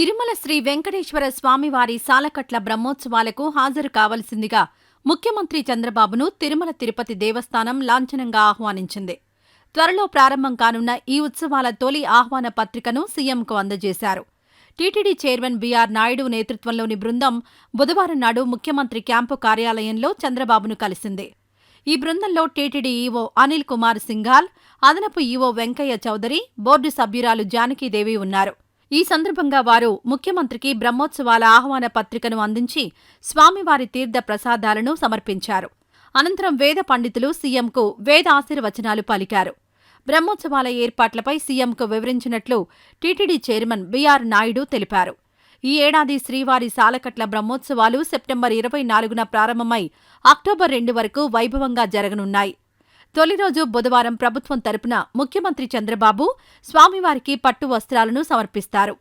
తిరుమల శ్రీ వెంకటేశ్వర స్వామివారి సాలకట్ల బ్రహ్మోత్సవాలకు హాజరు కావలసిందిగా ముఖ్యమంత్రి చంద్రబాబును తిరుమల తిరుపతి దేవస్థానం లాంఛనంగా ఆహ్వానించింది. త్వరలో ప్రారంభం కానున్న ఈ ఉత్సవాల తొలి ఆహ్వాన పత్రికను సీఎంకు అందజేశారు. టీటీడీ చైర్మన్ బీఆర్ నాయుడు నేతృత్వంలోని బృందం బుధవారం నాడు ముఖ్యమంత్రి క్యాంపు కార్యాలయంలో చంద్రబాబును కలిసింది. ఈ బృందంలో టీటీడీ ఈవో అనిల్ కుమార్ సింఘాల్ అదనపు ఈవో వెంకయ్య చౌదరి బోర్డు సభ్యురాలు జానకీదేవి ఉన్నారు. ఈ సందర్భంగా వారు ముఖ్యమంత్రికి బ్రహ్మోత్సవాల ఆహ్వాన పత్రికను అందించి స్వామివారి తీర్థ ప్రసాదాలను సమర్పించారు. అనంతరం వేద పండితులు సీఎంకు వేద ఆశీర్వచనాలు పలికారు. బ్రహ్మోత్సవాల ఏర్పాట్లపై సీఎంకు వివరించినట్లు టీటీడీ చైర్మన్ బీఆర్ నాయుడు తెలిపారు. ఈ ఏడాది శ్రీవారి సాలకట్ల బ్రహ్మోత్సవాలు సెప్టెంబర్ ఇరవై నాలుగున ప్రారంభమై అక్టోబర్ రెండు వరకు వైభవంగా జరగనున్నాయి. తొలి రోజు బుధవారం ప్రభుత్వం తరపున ముఖ్యమంత్రి చంద్రబాబు స్వామివారికి పట్టు వస్త్రాలను సమర్పిస్తారు.